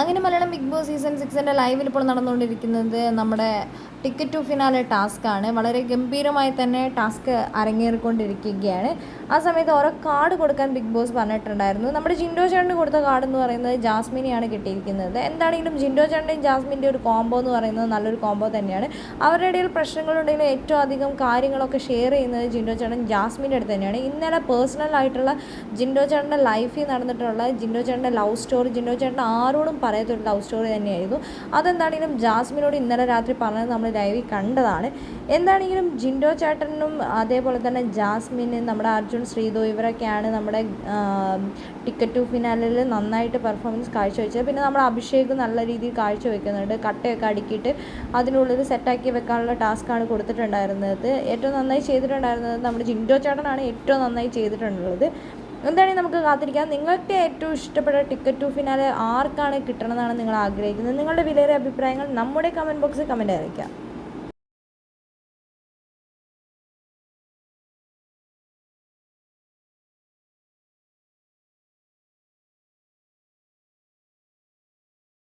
അങ്ങനെ Malayalam Bigg Boss season സിക്സിന്റെ ലൈവിൽ ഇപ്പോൾ നടന്നുകൊണ്ടിരിക്കുന്നത് നമ്മുടെ ടിക്കറ്റ് ടു ഫിനാലെ ടാസ്ക്കാണ് വളരെ ഗംഭീരമായി തന്നെ ടാസ്ക് അരങ്ങേറിക്കൊണ്ടിരിക്കുകയാണ്. ആ സമയത്ത് ഓരോ കാർഡ് കൊടുക്കാൻ ബിഗ് ബോസ് പറഞ്ഞിട്ടുണ്ടായിരുന്നു. നമ്മുടെ ജിൻഡോ ചേട്ടന് കൊടുത്ത കാർഡ് എന്ന് പറയുന്നത് ജാസ്മിനെയാണ് കിട്ടിയിരിക്കുന്നത്. എന്താണെങ്കിലും ജിൻഡോ ചേട്ടന്റെയും ജാസ്മിന്റെ ഒരു കോംബോ എന്ന് പറയുന്നത് നല്ലൊരു കോംബോ തന്നെയാണ്. അവരുടെ ഇടയിൽ പ്രശ്നങ്ങളുണ്ടെങ്കിലും ഏറ്റവും അധികം കാര്യങ്ങളൊക്കെ ഷെയർ ചെയ്യുന്നത് ജിൻഡോ ചേട്ടൻ ജാസ്മിന്റെ അടുത്ത് തന്നെയാണ്. ഇന്നലെ പേഴ്സണൽ ആയിട്ടുള്ള ജിൻഡോ ചേട്ടന്റെ ലൈഫിൽ നടന്നിട്ടുള്ള ജിൻഡോ ചേട്ടന്റെ ലവ് സ്റ്റോറി ജിൻഡോ ചേട്ടൻ ആരോടും പറയാത്തൊരു ലവ് സ്റ്റോറി തന്നെയായിരുന്നു. അതെന്താണെങ്കിലും ജാസ്മിനോട് ഇന്നലെ രാത്രി പറഞ്ഞത് നമ്മൾ ലൈവിൽ കണ്ടതാണ്. എന്താണെങ്കിലും ജിൻഡോ ചേട്ടനും അതേപോലെ തന്നെ ജാസ്മിന് നമ്മുടെ അർജുൻ ശ്രീതു ഇവരൊക്കെയാണ് നമ്മുടെ ടിക്കറ്റ് ടു ഫിനാലിൽ നന്നായിട്ട് പെർഫോമൻസ് കാഴ്ചവെച്ചത്. പിന്നെ നമ്മുടെ അഭിഷേക് നല്ല രീതിയിൽ കാഴ്ചവെക്കുന്നുണ്ട്. കട്ടയൊക്കെ അടുക്കിയിട്ട് അതിനുള്ളിൽ സെറ്റാക്കി വെക്കാനുള്ള ടാസ്ക്കാണ് കൊടുത്തിട്ടുണ്ടായിരുന്നത്. ഏറ്റവും നന്നായി ചെയ്തിട്ടുണ്ടായിരുന്നത് നമ്മുടെ ജിൻഡോ ചേട്ടനാണ് ഏറ്റവും നന്നായി ചെയ്തിട്ടുള്ളത്. എന്താണെങ്കിൽ നമുക്ക് കാത്തിരിക്കാം. നിങ്ങൾക്ക് ഏറ്റവും ഇഷ്ടപ്പെട്ട ടിക്കറ്റ് ടു ഫിനാലെ ആർക്കാണ് കിട്ടണമെന്നാണ് നിങ്ങൾ ആഗ്രഹിക്കുന്നത്? നിങ്ങളുടെ വിലയേറിയ അഭിപ്രായങ്ങൾ നമ്മുടെ കമന്റ് ബോക്സിൽ കമന്റ് അറിയിക്കാം.